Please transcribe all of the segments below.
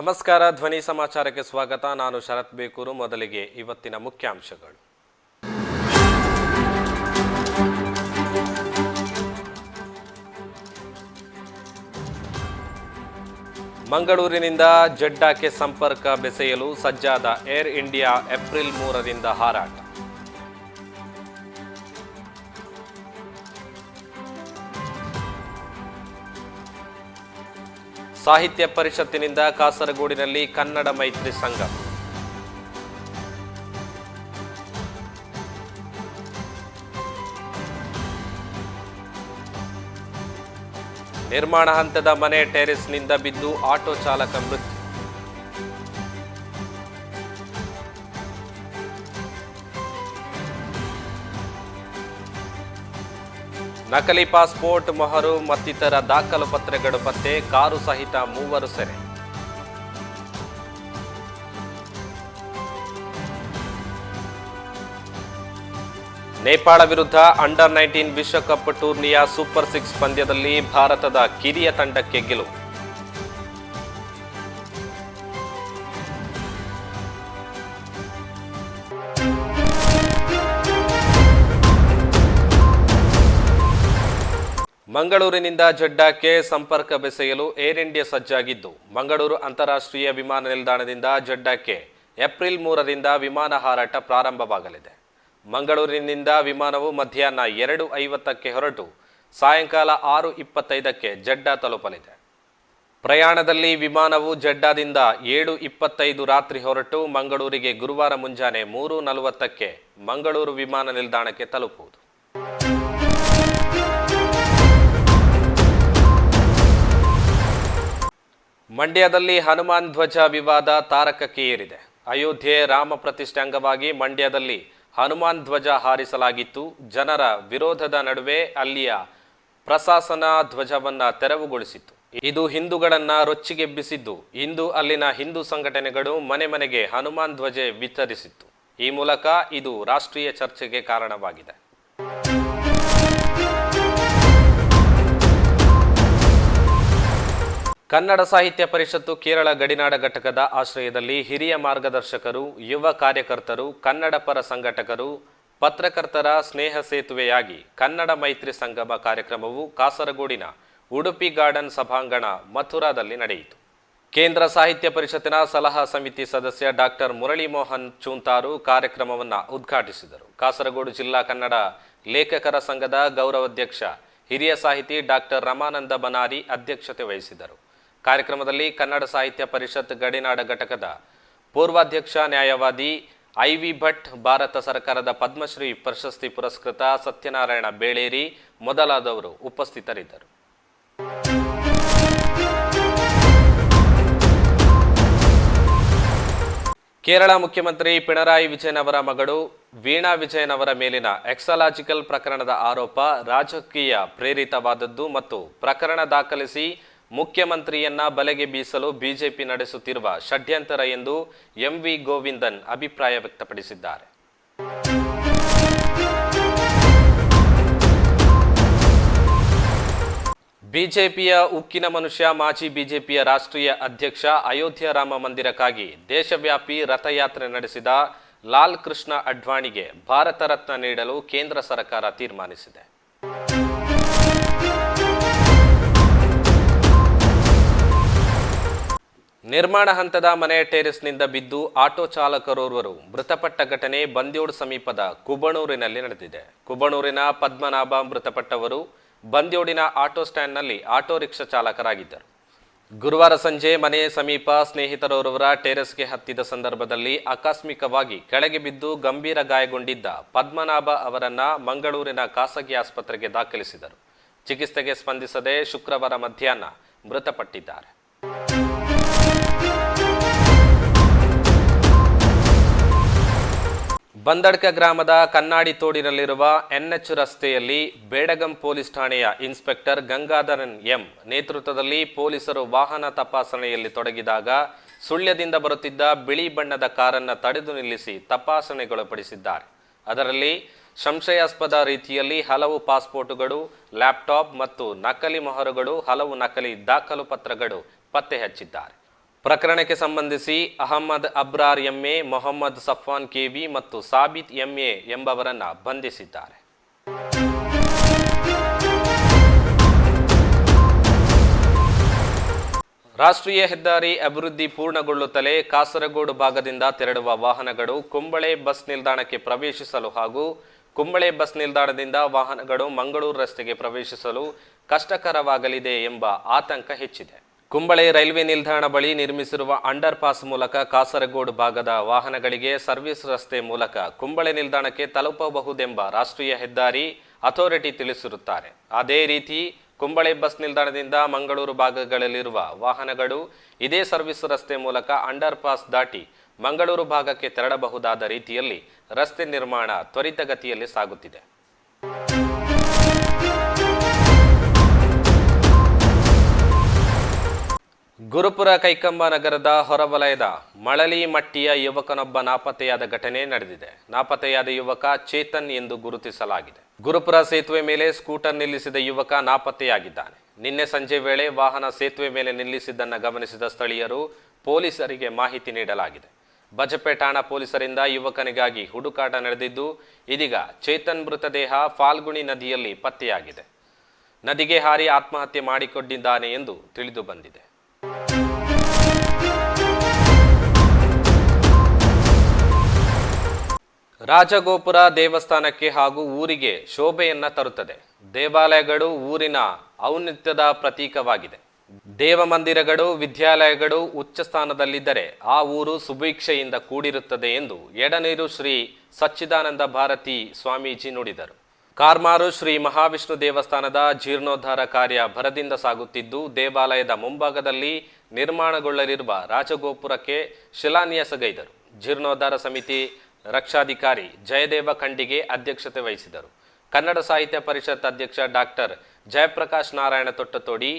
ನಮಸ್ಕಾರ, ಧ್ವನಿ ಸಮಾಚಾರಕ್ಕೆ ಸ್ವಾಗತ. ನಾನು ಶರತ್ ಬೇಕೂರು. ಮೊದಲಿಗೆ ಇವತ್ತಿನ ಮುಖ್ಯಾಂಶಗಳು. ಮಂಗಳೂರಿನಿಂದ ಜಡ್ಡಾಕ್ಕೆ ಸಂಪರ್ಕ ಬೆಸೆಯಲು ಸಜ್ಜಾದ ಏರ್ ಇಂಡಿಯಾ ಏಪ್ರಿಲ್ ಮೂರರಿಂದ ಹಾರಾಟ. ಸಾಹಿತ್ಯ ಪರಿಷತ್ತಿನಿಂದ ಕಾಸರಗೋಡಿನಲ್ಲಿ ಕನ್ನಡ ಮೈತ್ರಿ ಸಂಘ. ನಿರ್ಮಾಣ ಹಂತದ ಮನೆ ಟೆರೆಸ್ನಿಂದ ಬಿದ್ದು ಆಟೋ ಚಾಲಕ ಮೃತ್ಯು. ನಕಲಿ ಪಾಸ್ಪೋರ್ಟ್, ಮೊಹರು, ಮತ್ತಿತರ ದಾಖಲು ಪತ್ರಗಳು ಪತ್ತೆ, ಕಾರು ಸಹಿತ ಮೂವರು ಸೆರೆ. ನೇಪಾಳ ವಿರುದ್ಧ ಅಂಡರ್ ನೈನ್ಟೀನ್ ವಿಶ್ವಕಪ್ ಟೂರ್ನಿಯ ಸೂಪರ್ ಸಿಕ್ಸ್ ಪಂದ್ಯದಲ್ಲಿ ಭಾರತದ ಕಿರಿಯ ತಂಡಕ್ಕೆ ಗೆಲುವು. ಮಂಗಳೂರಿನಿಂದ ಜಡ್ಡಾಕ್ಕೆ ಸಂಪರ್ಕ ಬೆಸೆಯಲು ಏರ್ ಇಂಡಿಯಾ ಸಜ್ಜಾಗಿದ್ದು, ಮಂಗಳೂರು ಅಂತಾರಾಷ್ಟ್ರೀಯ ವಿಮಾನ ನಿಲ್ದಾಣದಿಂದ ಜಡ್ಡಾಕ್ಕೆ ಏಪ್ರಿಲ್ ಮೂರರಿಂದ ವಿಮಾನ ಹಾರಾಟ ಪ್ರಾರಂಭವಾಗಲಿದೆ. ಮಂಗಳೂರಿನಿಂದ ವಿಮಾನವು ಮಧ್ಯಾಹ್ನ ಎರಡು ಐವತ್ತಕ್ಕೆ ಹೊರಟು ಸಾಯಂಕಾಲ ಆರು ಇಪ್ಪತ್ತೈದಕ್ಕೆ ಜಡ್ಡಾ ತಲುಪಲಿದೆ. ಪ್ರಯಾಣದಲ್ಲಿ ವಿಮಾನವು ಜಡ್ಡಾದಿಂದ ಏಳು ಇಪ್ಪತ್ತೈದು ರಾತ್ರಿ ಹೊರಟು ಮಂಗಳೂರಿಗೆ ಗುರುವಾರ ಮುಂಜಾನೆ ಮೂರು ನಲವತ್ತಕ್ಕೆ ಮಂಗಳೂರು ವಿಮಾನ ನಿಲ್ದಾಣಕ್ಕೆ ತಲುಪುವುದು. ಮಂಡ್ಯದಲ್ಲಿ ಹನುಮಾನ್ ಧ್ವಜ ವಿವಾದ ತಾರಕಕ್ಕೆ ಏರಿದೆ. ಅಯೋಧ್ಯೆ ರಾಮ ಪ್ರತಿಷ್ಠೆ ಅಂಗವಾಗಿ ಮಂಡ್ಯದಲ್ಲಿ ಹನುಮಾನ್ ಧ್ವಜ ಹಾರಿಸಲಾಗಿತ್ತು. ಜನರ ವಿರೋಧದ ನಡುವೆ ಅಲ್ಲಿಯ ಪ್ರಶಾಸನ ಧ್ವಜವನ್ನು ತೆರವುಗೊಳಿಸಿತ್ತು. ಇದು ಹಿಂದೂಗಳನ್ನು ರೊಚ್ಚಿಗೆಬ್ಬಿಸಿದ್ದು. ಇಂದು ಅಲ್ಲಿನ ಹಿಂದೂ ಸಂಘಟನೆಗಳು ಮನೆ ಮನೆಗೆ ಹನುಮಾನ್ ಧ್ವಜೆ ವಿತರಿಸಿತ್ತು. ಈ ಮೂಲಕ ಇದು ರಾಷ್ಟ್ರೀಯ ಚರ್ಚೆಗೆ ಕಾರಣವಾಗಿದೆ. ಕನ್ನಡ ಸಾಹಿತ್ಯ ಪರಿಷತ್ತು ಕೇರಳ ಗಡಿನಾಡ ಘಟಕದ ಆಶ್ರಯದಲ್ಲಿ ಹಿರಿಯ ಮಾರ್ಗದರ್ಶಕರು, ಯುವ ಕಾರ್ಯಕರ್ತರು, ಕನ್ನಡ ಪರ ಸಂಘಟಕರು, ಪತ್ರಕರ್ತರ ಸ್ನೇಹ ಸೇತುವೆಯಾಗಿ ಕನ್ನಡ ಮೈತ್ರಿ ಸಂಗಮ ಕಾರ್ಯಕ್ರಮವು ಕಾಸರಗೋಡಿನ ಉಡುಪಿ ಗಾರ್ಡನ್ ಸಭಾಂಗಣ ಮಥುರಾದಲ್ಲಿ ನಡೆಯಿತು. ಕೇಂದ್ರ ಸಾಹಿತ್ಯ ಪರಿಷತ್ತಿನ ಸಲಹಾ ಸಮಿತಿ ಸದಸ್ಯ ಡಾಕ್ಟರ್ ಮುರಳಿ ಮೋಹನ್ ಚೂಂತಾರು ಕಾರ್ಯಕ್ರಮವನ್ನು ಉದ್ಘಾಟಿಸಿದರು. ಕಾಸರಗೋಡು ಜಿಲ್ಲಾ ಕನ್ನಡ ಲೇಖಕರ ಸಂಘದ ಗೌರವಾಧ್ಯಕ್ಷ, ಹಿರಿಯ ಸಾಹಿತಿ ಡಾಕ್ಟರ್ ರಮಾನಂದ ಬನಾರಿ ಅಧ್ಯಕ್ಷತೆ ವಹಿಸಿದರು. ಕಾರ್ಯಕ್ರಮದಲ್ಲಿ ಕನ್ನಡ ಸಾಹಿತ್ಯ ಪರಿಷತ್ ಗಡಿನಾಡ ಘಟಕದ ಪೂರ್ವಾಧ್ಯಕ್ಷ ನ್ಯಾಯವಾದಿ ಐ ವಿ ಭಟ್, ಭಾರತ ಸರ್ಕಾರದ ಪದ್ಮಶ್ರೀ ಪ್ರಶಸ್ತಿ ಪುರಸ್ಕೃತ ಸತ್ಯನಾರಾಯಣ ಬೇಳೇರಿ ಮೊದಲಾದವರು ಉಪಸ್ಥಿತರಿದ್ದರು. ಕೇರಳ ಮುಖ್ಯಮಂತ್ರಿ ಪಿಣರಾಯಿ ವಿಜಯನ್ ಅವರ ಮಗಳು ವೀಣಾ ವಿಜಯನ್ ಅವರ ಮೇಲಿನ ಎಕ್ಸಲಾಜಿಕಲ್ ಪ್ರಕರಣದ ಆರೋಪ ರಾಜಕೀಯ ಪ್ರೇರಿತವಾದದ್ದು ಮತ್ತು ಪ್ರಕರಣ ದಾಖಲಿಸಿ ಮುಖ್ಯಮಂತ್ರಿಯನ್ನ ಬಲೆಗೆ ಬೀಸಲು ಬಿಜೆಪಿ ನಡೆಸುತ್ತಿರುವ ಷಡ್ಯಂತರ ಎಂದು ಎಂವಿ ಗೋವಿಂದನ್ ಅಭಿಪ್ರಾಯ ವ್ಯಕ್ತಪಡಿಸಿದ್ದಾರೆ. ಬಿಜೆಪಿಯ ಉಕ್ಕಿನ ಮನುಷ್ಯ, ಮಾಜಿ ಬಿಜೆಪಿಯ ರಾಷ್ಟ್ರೀಯ ಅಧ್ಯಕ್ಷ ಅಯೋಧ್ಯ ರಾಮ ಮಂದಿರಕ್ಕಾಗಿ ದೇಶವ್ಯಾಪಿ ರಥಯಾತ್ರೆ ನಡೆಸಿದ ಲಾಲ್ ಕೃಷ್ಣ ಅಡ್ವಾಣಿಗೆ ಭಾರತ ರತ್ನ ನೀಡಲು ಕೇಂದ್ರ ಸರ್ಕಾರ ತೀರ್ಮಾನಿಸಿದೆ. ನಿರ್ಮಾಣ ಹಂತದ ಮನೆ ಟೆರೆಸ್ನಿಂದ ಬಿದ್ದು ಆಟೋ ಚಾಲಕರೋರ್ವರು ಮೃತಪಟ್ಟ ಘಟನೆ ಬಂದ್ಯೋಡ್ ಸಮೀಪದ ಕುಬಣೂರಿನಲ್ಲಿ ನಡೆದಿದೆ. ಕುಬಣೂರಿನ ಪದ್ಮನಾಭ ಮೃತಪಟ್ಟವರು ಬಂದ್ಯೋಡಿನ ಆಟೋ ಸ್ಟ್ಯಾಂಡ್ನಲ್ಲಿ ಆಟೋ ರಿಕ್ಷಾ ಚಾಲಕರಾಗಿದ್ದರು. ಗುರುವಾರ ಸಂಜೆ ಮನೆ ಸಮೀಪ ಸ್ನೇಹಿತರೋರ್ವರ ಟೆರೆಸ್ಗೆ ಹತ್ತಿದ ಸಂದರ್ಭದಲ್ಲಿ ಆಕಸ್ಮಿಕವಾಗಿ ಕೆಳಗೆ ಬಿದ್ದು ಗಂಭೀರ ಗಾಯಗೊಂಡಿದ್ದ ಪದ್ಮನಾಭ ಅವರನ್ನ ಮಂಗಳೂರಿನ ಖಾಸಗಿ ಆಸ್ಪತ್ರೆಗೆ ದಾಖಲಿಸಿದರು. ಚಿಕಿತ್ಸೆಗೆ ಸ್ಪಂದಿಸದೆ ಶುಕ್ರವಾರ ಮಧ್ಯಾಹ್ನ ಮೃತಪಟ್ಟಿದ್ದಾರೆ. ಬಂದಡ್ಕ ಗ್ರಾಮದ ಕನ್ನಾಡಿ ತೋಡಿನಲ್ಲಿರುವ ಎನ್ಎಚ್ ರಸ್ತೆಯಲ್ಲಿ ಬೇಡಗಂ ಪೊಲೀಸ್ ಠಾಣೆಯ ಇನ್ಸ್ಪೆಕ್ಟರ್ ಗಂಗಾಧರನ್ ಎಂ ನೇತೃತ್ವದಲ್ಲಿ ಪೊಲೀಸರು ವಾಹನ ತಪಾಸಣೆಯಲ್ಲಿ ತೊಡಗಿದಾಗ ಸುಳ್ಯದಿಂದ ಬರುತ್ತಿದ್ದ ಬಿಳಿ ಬಣ್ಣದ ಕಾರನ್ನು ತಡೆದು ನಿಲ್ಲಿಸಿ ತಪಾಸಣೆಗೊಳಪಡಿಸಿದ್ದಾರೆ. ಅದರಲ್ಲಿ ಸಂಶಯಾಸ್ಪದ ರೀತಿಯಲ್ಲಿ ಹಲವು ಪಾಸ್ಪೋರ್ಟ್ಗಳು, ಲ್ಯಾಪ್ಟಾಪ್ ಮತ್ತು ನಕಲಿ ಮೊಹರುಗಳು, ಹಲವು ನಕಲಿ ದಾಖಲು ಪತ್ರಗಳು ಪತ್ತೆ ಹಚ್ಚಿದ್ದಾರೆ. ಪ್ರಕರಣಕ್ಕೆ ಸಂಬಂಧಿಸಿ ಅಹಮ್ಮದ್ ಅಬ್ರಾರ್ ಎಂಎ ಮೊಹಮ್ಮದ್ ಸಫ್ವಾನ್ ಕೆವಿ ಮತ್ತು ಸಾಬಿತ್ ಎಂಎ ಎಂಬವರನ್ನು ಬಂಧಿಸಿದ್ದಾರೆ. ರಾಷ್ಟ್ರೀಯ ಹೆದ್ದಾರಿ ಅಭಿವೃದ್ಧಿ ಪೂರ್ಣಗೊಳ್ಳುತ್ತಲೇ ಕಾಸರಗೋಡು ಭಾಗದಿಂದ ತೆರಳುವ ವಾಹನಗಳು ಕುಂಬಳೆ ಬಸ್ ನಿಲ್ದಾಣಕ್ಕೆ ಪ್ರವೇಶಿಸಲು ಹಾಗೂ ಕುಂಬಳೆ ಬಸ್ ನಿಲ್ದಾಣದಿಂದ ವಾಹನಗಳು ಮಂಗಳೂರು ರಸ್ತೆಗೆ ಪ್ರವೇಶಿಸಲು ಕಷ್ಟಕರವಾಗಲಿದೆ ಎಂಬ ಆತಂಕ ಹೆಚ್ಚಿದೆ. ಕುಂಬಳೆ ರೈಲ್ವೆ ನಿಲ್ದಾಣ ಬಳಿ ನಿರ್ಮಿಸಿರುವ ಅಂಡರ್ ಪಾಸ್ ಮೂಲಕ ಕಾಸರಗೋಡು ಭಾಗದ ವಾಹನಗಳಿಗೆ ಸರ್ವಿಸ್ ರಸ್ತೆ ಮೂಲಕ ಕುಂಬಳೆ ನಿಲ್ದಾಣಕ್ಕೆ ತಲುಪಬಹುದೆಂಬ ರಾಷ್ಟ್ರೀಯ ಹೆದ್ದಾರಿ ಅಥಾರಿಟಿ ತಿಳಿಸಿರುತ್ತಾರೆ. ಅದೇ ರೀತಿ ಕುಂಬಳೆ ಬಸ್ ನಿಲ್ದಾಣದಿಂದ ಮಂಗಳೂರು ಭಾಗಗಳಲ್ಲಿರುವ ವಾಹನಗಳು ಇದೇ ಸರ್ವಿಸ್ ರಸ್ತೆ ಮೂಲಕ ಅಂಡರ್ ಪಾಸ್ ದಾಟಿ ಮಂಗಳೂರು ಭಾಗಕ್ಕೆ ತೆರಳಬಹುದಾದ ರೀತಿಯಲ್ಲಿ ರಸ್ತೆ ನಿರ್ಮಾಣ ತ್ವರಿತಗತಿಯಲ್ಲಿ ಸಾಗುತ್ತಿದೆ. ಗುರುಪುರ ಕೈಕಂಬ ನಗರದ ಹೊರವಲಯದ ಮಳಲಿ ಮಟ್ಟಿಯ ಯುವಕನೊಬ್ಬ ನಾಪತ್ತೆಯಾದ ಘಟನೆ ನಡೆದಿದೆ. ನಾಪತ್ತೆಯಾದ ಯುವಕ ಚೇತನ್ ಎಂದು ಗುರುತಿಸಲಾಗಿದೆ. ಗುರುಪುರ ಸೇತುವೆ ಮೇಲೆ ಸ್ಕೂಟರ್ ನಿಲ್ಲಿಸಿದ ಯುವಕ ನಾಪತ್ತೆಯಾಗಿದ್ದಾನೆ. ನಿನ್ನೆ ಸಂಜೆ ವೇಳೆ ವಾಹನ ಸೇತುವೆ ಮೇಲೆ ನಿಲ್ಲಿಸಿದ್ದನ್ನು ಗಮನಿಸಿದ ಸ್ಥಳೀಯರು ಪೊಲೀಸರಿಗೆ ಮಾಹಿತಿ ನೀಡಲಾಗಿದೆ. ಬಜಪೆ ಠಾಣಾ ಪೊಲೀಸರಿಂದ ಯುವಕನಿಗಾಗಿ ಹುಡುಕಾಟ ನಡೆದಿದ್ದು, ಇದೀಗ ಚೇತನ್ ಮೃತದೇಹ ಫಾಲ್ಗುಣಿ ನದಿಯಲ್ಲಿ ಪತ್ತೆಯಾಗಿದೆ. ನದಿಗೆ ಹಾರಿ ಆತ್ಮಹತ್ಯೆ ಮಾಡಿಕೊಂಡಿದ್ದಾನೆ ಎಂದು ತಿಳಿದು ಬಂದಿದೆ. ರಾಜಗೋಪುರ ದೇವಸ್ಥಾನಕ್ಕೆ ಹಾಗೂ ಊರಿಗೆ ಶೋಭೆಯನ್ನ ತರುತ್ತದೆ. ದೇವಾಲಯಗಳು ಊರಿನ ಔನ್ನತ್ಯದ ಪ್ರತೀಕವಾಗಿದೆ. ದೇವಮಂದಿರಗಳು, ವಿದ್ಯಾಲಯಗಳು ಉಚ್ಚ ಸ್ಥಾನದಲ್ಲಿದ್ದರೆ ಆ ಊರು ಸುಭೀಕ್ಷೆಯಿಂದ ಕೂಡಿರುತ್ತದೆ ಎಂದು ಎಡನೀರು ಶ್ರೀ ಸಚ್ಚಿದಾನಂದ ಭಾರತಿ ಸ್ವಾಮೀಜಿ ನುಡಿದರು. ಕಾರ್ಮಾರು ಶ್ರೀ ಮಹಾವಿಷ್ಣು ದೇವಸ್ಥಾನದ ಜೀರ್ಣೋದ್ಧಾರ ಕಾರ್ಯ ಭರದಿಂದ ಸಾಗುತ್ತಿದ್ದು, ದೇವಾಲಯದ ಮುಂಭಾಗದಲ್ಲಿ ನಿರ್ಮಾಣಗೊಳ್ಳಲಿರುವ ರಾಜಗೋಪುರಕ್ಕೆ ಶಿಲಾನ್ಯಾಸಗೈದರು ಜೀರ್ಣೋದ್ಧಾರ ಸಮಿತಿ ರಕ್ಷಾಧಿಕಾರಿ ಜಯದೇವ ಖಂಡಿಗೆ ಅಧ್ಯಕ್ಷತೆ ವಹಿಸಿದರು. ಕನ್ನಡ ಸಾಹಿತ್ಯ ಪರಿಷತ್ ಅಧ್ಯಕ್ಷ ಡಾಕ್ಟರ್ ಜಯಪ್ರಕಾಶ್ ನಾರಾಯಣ ತೊಟ್ಟತೋಡಿ,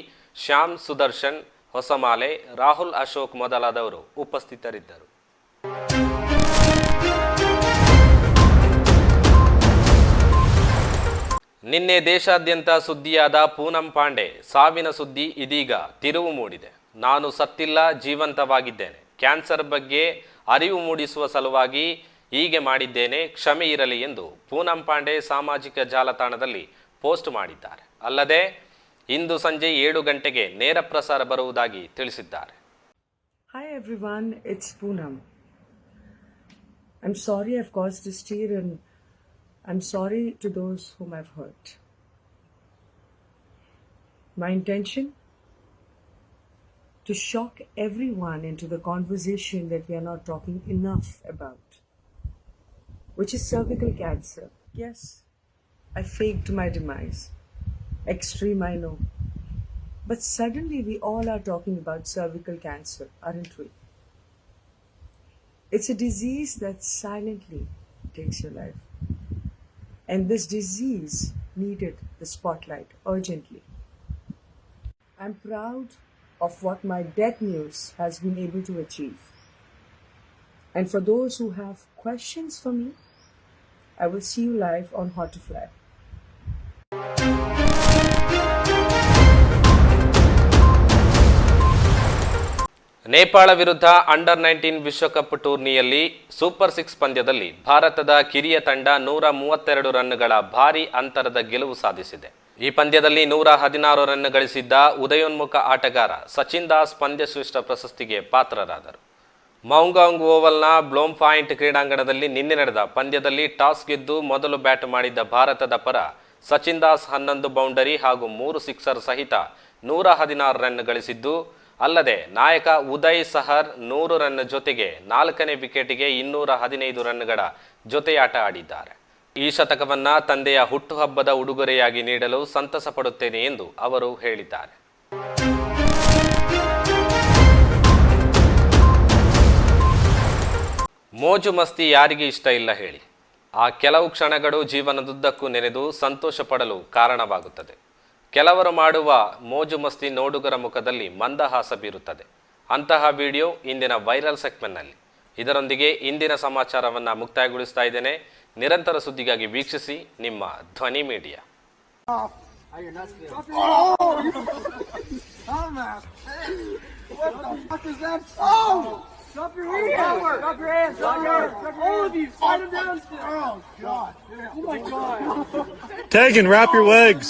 ಶ್ಯಾಮ್ ಸುದರ್ಶನ್ ಹೊಸಮಾಲೆ, ರಾಹುಲ್ ಅಶೋಕ್ ಮೊದಲಾದವರು ಉಪಸ್ಥಿತರಿದ್ದರು. ನಿನ್ನೆ ದೇಶಾದ್ಯಂತ ಸುದ್ದಿಯಾದ ಪೂನಂ ಪಾಂಡೆ, ಸಾವಿನ ಸುದ್ದಿ ಇದೀಗ ತಿರುವು ಮೂಡಿದೆ. ನಾನು ಸತ್ತಿಲ್ಲ, ಜೀವಂತವಾಗಿದ್ದೇನೆ. ಕ್ಯಾನ್ಸರ್ ಬಗ್ಗೆ ಅರಿವು ಮೂಡಿಸುವ ಸಲುವಾಗಿ ಹೀಗೆ ಮಾಡಿದ್ದೇನೆ, ಕ್ಷಮೆ ಇರಲಿ ಎಂದು ಪೂನಂ ಪಾಂಡೆ ಸಾಮಾಜಿಕ ಜಾಲತಾಣದಲ್ಲಿ ಪೋಸ್ಟ್ ಮಾಡಿದ್ದಾರೆ. ಅಲ್ಲದೆ, ಇಂದು ಸಂಜೆ ಏಳು ಗಂಟೆಗೆ ನೇರ ಪ್ರಸಾರ ಬರುವುದಾಗಿ ತಿಳಿಸಿದ್ದಾರೆ. Hi everyone it's Poonam I sorry I've I'm sorry to those whom I've hurt. My intention? To shock everyone into the conversation that we are not talking enough about, which is cervical cancer. Yes, I faked my demise. Extreme, I know. But suddenly we all are talking about cervical cancer, aren't we? It's a disease that silently takes your life. And this disease needed the spotlight urgently. I'm proud of what my death news has been able to achieve. And for those who have questions for me, I will see you live on Hot to Fly. Nepal ವಿರುದ್ಧ under nineteen ವಿಶ್ವಕಪ್ ಟೂರ್ನಿಯಲ್ಲಿ super six ಪಂದ್ಯದಲ್ಲಿ ಭಾರತದ ಕಿರಿಯ ತಂಡ ನೂರ ಮೂವತ್ತೆರಡು ರನ್ಗಳ ಭಾರೀ ಅಂತರದ ಗೆಲುವು ಸಾಧಿಸಿದೆ. ಈ ಪಂದ್ಯದಲ್ಲಿ ನೂರ ಹದಿನಾರು ರನ್ ಗಳಿಸಿದ್ದ ಉದಯೋನ್ಮುಖ ಆಟಗಾರ ಸಚಿನ್ ದಾಸ್ ಪಂದ್ಯಶ್ರೇಷ್ಠ ಪ್ರಶಸ್ತಿಗೆ ಪಾತ್ರರಾದರು. ಮೌಂಗಾಂಗ್ ಓವಲ್ನ ಬ್ಲೋಮ್ ಪಾಯಿಂಟ್ ಕ್ರೀಡಾಂಗಣದಲ್ಲಿ ನಿನ್ನೆ ನಡೆದ ಪಂದ್ಯದಲ್ಲಿ ಟಾಸ್ ಗೆದ್ದು ಮೊದಲು ಬ್ಯಾಟ್ ಮಾಡಿದ್ದ ಭಾರತದ ಪರ ಸಚಿನ್ ದಾಸ್ ಹನ್ನೊಂದು ಬೌಂಡರಿ ಹಾಗೂ ಮೂರು ಸಿಕ್ಸರ್ ಸಹಿತ ನೂರ ಹದಿನಾರು ರನ್ ಗಳಿಸಿದ್ದು ಅಲ್ಲದೆ ನಾಯಕ ಉದಯ್ ಸಹರ್ ನೂರು ರನ್ ಜೊತೆಗೆ ನಾಲ್ಕನೇ ವಿಕೆಟ್ಗೆ ಇನ್ನೂರ ಹದಿನೈದು ರನ್ಗಳ ಜೊತೆಯಾಟ ಆಡಿದ್ದಾರೆ. ಈ ಶತಕವನ್ನ ತಂದೆಯ ಹುಟ್ಟುಹಬ್ಬದ ಉಡುಗೊರೆಯಾಗಿ ನೀಡಲು ಸಂತಸ ಪಡುತ್ತೇನೆ ಎಂದು ಅವರು ಹೇಳಿದ್ದಾರೆ. ಮೋಜು ಮಸ್ತಿ ಯಾರಿಗೆ ಇಷ್ಟ ಇಲ್ಲ ಹೇಳಿ. ಆ ಕೆಲವು ಕ್ಷಣಗಳು ಜೀವನದುದ್ದಕ್ಕೂ ನೆನೆದು ಸಂತೋಷ ಪಡಲು ಕಾರಣವಾಗುತ್ತದೆ. ಕೆಲವರು ಮಾಡುವ ಮೋಜು ಮಸ್ತಿ ನೋಡುಗರ ಮುಖದಲ್ಲಿ ಮಂದಹಾಸ ಬೀರುತ್ತದೆ ಅಂತಹ ವಿಡಿಯೋ ಇಂದಿನ ವೈರಲ್ ಸೆಗ್ಮೆಂಟ್ನಲ್ಲಿ ಇದರೊಂದಿಗೆ ಇಂದಿನ ಸಮಾಚಾರವನ್ನು ಮುಕ್ತಾಯಗೊಳಿಸ್ತಾ ಇದ್ದೇನೆ ನಿರಂತರ ಸುದ್ದಿಗಾಗಿ ವೀಕ್ಷಿಸಿ ನಿಮ್ಮ Dhwani media Drop your hands! Oh! Your hands! Drop your hands! All of you. Oh, God. Oh, my God. Tegan, wrap your legs.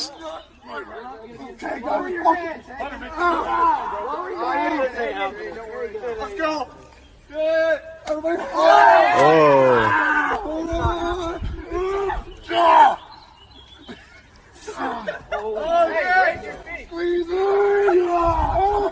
Let's go. Everybody. Oh. Oh. Squeeze it. Oh.